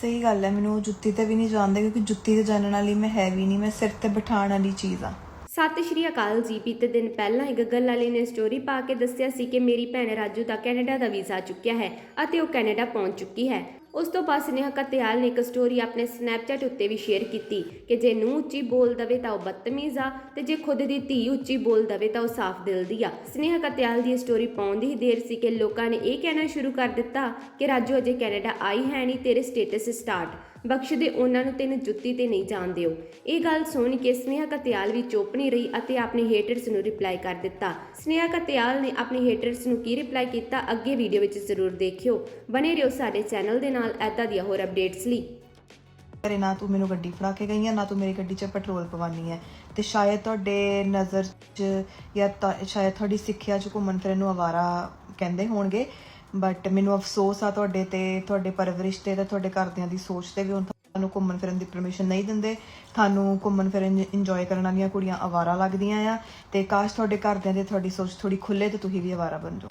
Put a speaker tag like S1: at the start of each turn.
S1: ਸਹੀ ਗੱਲ ਹੈ, ਮੈਨੂੰ ਉਹ ਜੁੱਤੀ ਤੇ ਵੀ ਨਹੀਂ ਜਾਣਦੇ ਕਿਉਂਕਿ ਜੁੱਤੀ ਤੇ ਜਾਣਨ ਵਾਲੀ ਮੈਂ ਹੈ ਵੀ ਨਹੀਂ, ਮੈਂ ਸਿਰ ਤੇ ਬਿਠਾਉਣ ਵਾਲੀ ਚੀਜ਼ ਆ
S2: ਸਤਿ ਸ਼੍ਰੀ ਅਕਾਲ ਜੀ, ਬੀਤੇ ਦਿਨ ਪਹਿਲਾਂ ਹੀ ਗੱਗਲ ਵਾਲੀ ਨੇ ਸਟੋਰੀ ਪਾ ਕੇ ਦੱਸਿਆ ਸੀ ਕਿ ਮੇਰੀ ਭੈਣ ਰਾਜੂ ਦਾ ਕੈਨੇਡਾ ਦਾ ਵੀਜ਼ਾ ਚੁੱਕਿਆ ਹੈ ਅਤੇ ਉਹ ਕੈਨੇਡਾ ਪਹੁੰਚ ਚੁੱਕੀ ਹੈ। ਉਸ ਤੋਂ ਬਾਅਦ ਸਨੇਹਾ ਕਤਿਆਲ ਨੇ ਇੱਕ ਸਟੋਰੀ ਆਪਣੇ ਸਨੈਪਚੈਟ ਉੱਤੇ ਵੀ ਸ਼ੇਅਰ ਕੀਤੀ ਕਿ ਜੇ ਨੂੰ ਉੱਚੀ ਬੋਲ ਦਵੇ ਤਾਂ ਉਹ ਬਦਤਮੀਜ਼ ਆ ਤੇ ਜੇ ਖੁਦ ਦੀ ਧੀ ਉੱਚੀ ਬੋਲ ਦਵੇ ਤਾਂ ਉਹ ਸਾਫ਼ ਦਿਲ ਦੀ ਆ। ਸਨੇਹਾ ਕਤਿਆਲ ਦੀ ਇਹ ਸਟੋਰੀ ਪਾਉਂਦੀ ਹੀ ਦੇਰ ਸੀ ਕਿ ਲੋਕਾਂ ਨੇ ਇਹ ਕਹਿਣਾ ਸ਼ੁਰੂ ਕਰ ਦਿੱਤਾ ਕਿ ਰਾਜੂ ਅਜੇ ਕੈਨੇਡਾ ਆਈ ਹੈ ਨਹੀਂ, ਤੇਰੇ ਸਟੇਟਸ ਸਟਾਰਟ ਬਖਸ਼ ਦੇ ਉਹਨਾਂ ਨੂੰ ਤੈਨੂੰ ਜੁੱਤੀ ਤੇ ਨਹੀਂ ਜਾਣ ਦਿਓ। ਇਹ ਗੱਲ ਸੁਣ ਕੇ ਸਨੇਹਾ ਕਤਿਆਲ ਵੀ ਚੁੱਪ ਨਹੀਂ ਰਹੀ ਅਤੇ ਆਪਣੇ ਹੇਟਰਸ ਨੂੰ ਰਿਪਲਾਈ ਕਰ ਦਿੱਤਾ। ਸਨੇਹਾ ਕਤਿਆਲ ਨੇ ਆਪਣੇ ਹੇਟਰਸ ਨੂੰ ਕੀ ਰਿਪਲਾਈ ਕੀਤਾ, ਅੱਗੇ ਵੀਡੀਓ ਵਿੱਚ ਜ਼ਰੂਰ ਦੇਖਿਓ। ਬਨੇ ਰਹੋ ਸਾਡੇ ਚੈਨਲ ਦੇ ਨਾਲ ਐਦਾਂ ਦੀਆਂ ਹੋਰ ਅਪਡੇਟਸ ਲਈ।
S1: ਘਰੇ ਨਾ ਤੂੰ ਮੈਨੂੰ ਗੱਡੀ ਫੜਾ ਕੇ ਗਈ ਹੈ ਨਾ ਤੂੰ ਮੇਰੀ ਗੱਡੀ 'ਚ ਪੈਟਰੋਲ ਪਵਾਨੀ ਹੈ ਤੇ ਸ਼ਾਇਦ ਤੁਹਾਡੇ ਨਜ਼ਰ 'ਚ ਜਾਂ ਸ਼ਾਇਦ ਤੁਹਾਡੀ ਸਿੱਖਿਆ 'ਚ ਘੁੰਮਣ ਫਿਰਨ ਨੂੰ ਆਵਾਰਾ ਕਹਿੰਦੇ ਹੋਣਗੇ। ਬਟ ਮੈਨੂੰ ਅਫਸੋਸ ਆ ਤੁਹਾਡੇ ਤੇ, ਤੁਹਾਡੇ ਪਰਵਰਿਸ਼ ਤੇ ਤੇ ਤੁਹਾਡੇ ਘਰਦਿਆਂ ਦੀ ਸੋਚ ਤੇ ਵੀ ਹੁਣ ਤੁਹਾਨੂੰ ਘੁੰਮਣ ਫਿਰਨ ਦੀ ਪਰਮਿਸ਼ਨ ਨਹੀਂ ਦਿੰਦੇ। ਤੁਹਾਨੂੰ ਘੁੰਮਣ ਫਿਰਨ ਇੰਜੋਏ ਕਰਨ ਵਾਲੀਆਂ ਕੁੜੀਆਂ ਆਵਾਰਾ ਲੱਗਦੀਆਂ ਆ। ਤੇ ਕਾਸ਼ ਤੁਹਾਡੇ ਘਰਦਿਆਂ ਦੇ ਤੁਹਾਡੀ ਸੋਚ ਥੋੜੀ ਖੁੱਲੇ ਤੇ ਤੁਸੀਂ ਵੀ ਆਵਾਰਾ ਬਣ ਜਾਓ।